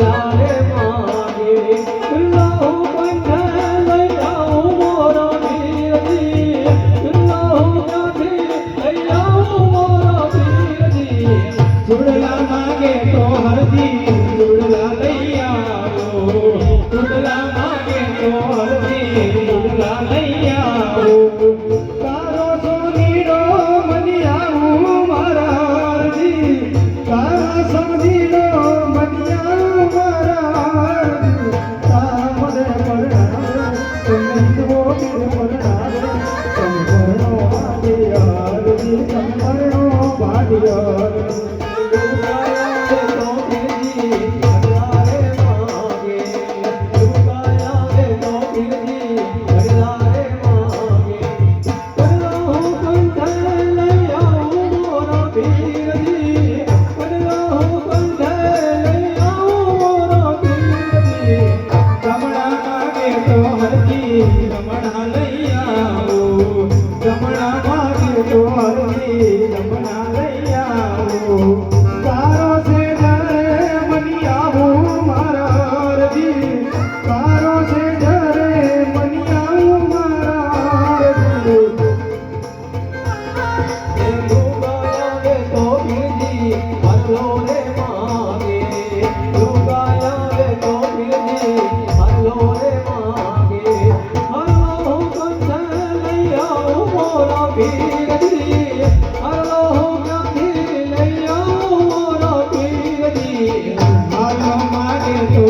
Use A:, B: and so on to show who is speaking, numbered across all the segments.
A: મારે મારે તિરુમલ રામ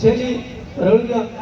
B: જેની રળિયા